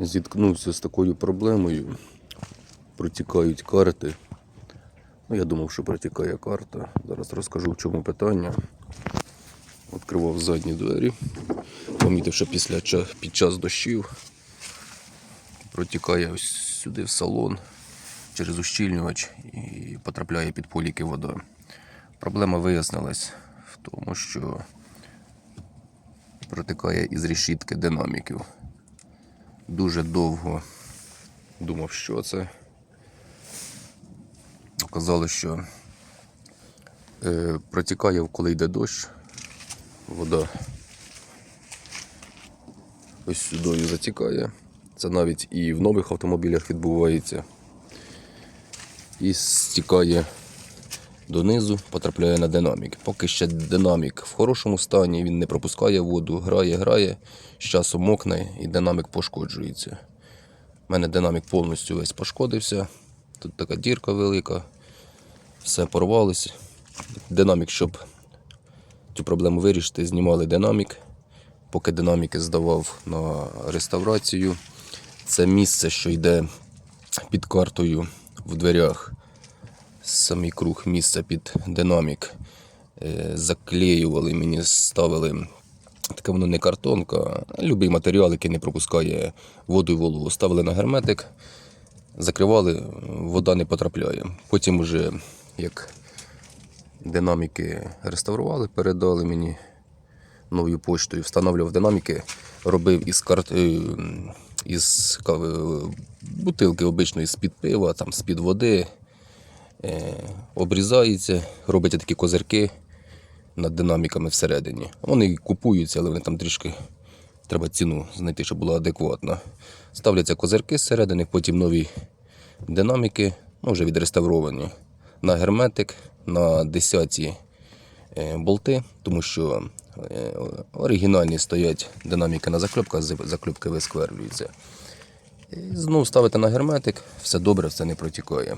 зіткнувся з такою проблемою. Протікають карти. Ну, я думав, що протікає карта. Зараз розкажу, в чому питання. Відкривав задні двері. Помітив, що після під час дощів протікає ось сюди в салон через ущільнювач і потрапляє під поліки вода. Проблема вияснилась в тому, що протикає із решітки динаміків. Дуже довго думав, що це. Казали, що е, протікає, коли йде дощ, вода ось сюди затікає. Це навіть і в нових автомобілях відбувається. І стікає донизу, потрапляє на динамік. Поки ще динамік в хорошому стані, він не пропускає воду, грає, грає, з часом мокне і динамік пошкоджується. У мене динамік повністю весь пошкодився. Тут така дірка велика, все порвалось. Динамік, щоб цю проблему вирішити, знімали динамік. Поки динаміки здавав на реставрацію. Це місце, що йде під картою в дверях. Самий круг місця під динамік. Е, Заклеювали мені, ставили. Таке воно не картонка, а любий матеріал, який не пропускає воду і вологу. Ставили на герметик, закривали, вода не потрапляє. Потім уже як динаміки реставрували, передали мені новою поштою, встановлював динаміки, робив із карт... е, із е, бутилки обичної з-під пива, з-під води. Е, обрізається, робиться такі козирки над динаміками всередині. Вони купуються, але вони там трішки треба ціну знайти, щоб була адекватна. Ставляться козирки зсередини, потім нові динаміки, ну, вже відреставровані, на герметик, на 10 е, болти, тому що е, оригінальні стоять динаміки на закльопках, закльопки вискверлюються. Знову ставити на герметик, все добре, все не протікає.